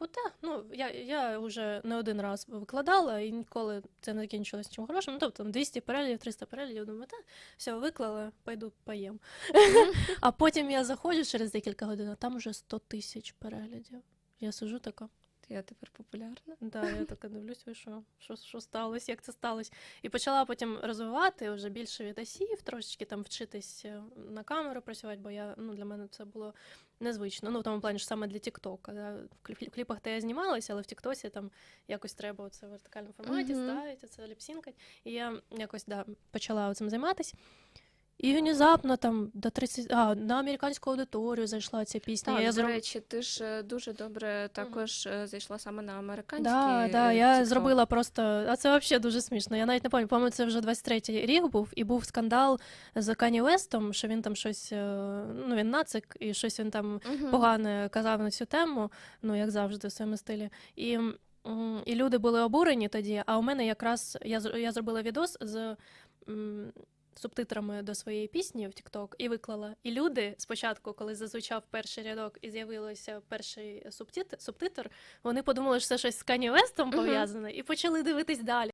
типу, та, ну, я, я вже не один раз викладала, і ніколи це не закінчилось чим хорошим. Ну, тобто, там 200 перелів, 300 перелів, думаю, та, все, виклала, пойду поїм. А потім я заходжу через декілька годин, а там вже 100 тисяч переглядів. Я сижу така, Я тепер популярна. да, я така дивлюсь, ви що, що, що сталося, як це сталося. І почала потім розвивати вже більше відосів, трошечки там вчитись е, на камеру працювати, бо я, ну, для мене це було незвично. Ну, в тому плані, що саме для Тіктока. Да. В кліп- кліпах то я знімалася, але в Тіктосі там якось треба це в вертикальному форматі Мгм. ставити, це ліпсінкать. І я якось да, почала цим займатися. І внезапно там до 30, а, на американську аудиторію зайшла ця пісня. Так, я до речі, ти ж е, дуже добре також е, зайшла саме на американські. Да, да, е, я TikTok. зробила просто. А це взагалі дуже смішно. Я навіть не пам'ятаю, по-моєму, це вже 23-й рік був, і був скандал з Кані Вестом, що він там щось, ну він нацик, і щось він там Мгм. погане казав на цю тему, ну як завжди, в своєму стилі. І, і люди були обурені тоді. А у мене якраз я, я зробила відос з. Субтитрами до своєї пісні в TikTok і виклала. І люди спочатку, коли зазвучав перший рядок і з'явився перший субтитр, субтитр, вони подумали, що це щось з Кані Вестом Мгм. пов'язане, і почали дивитись далі.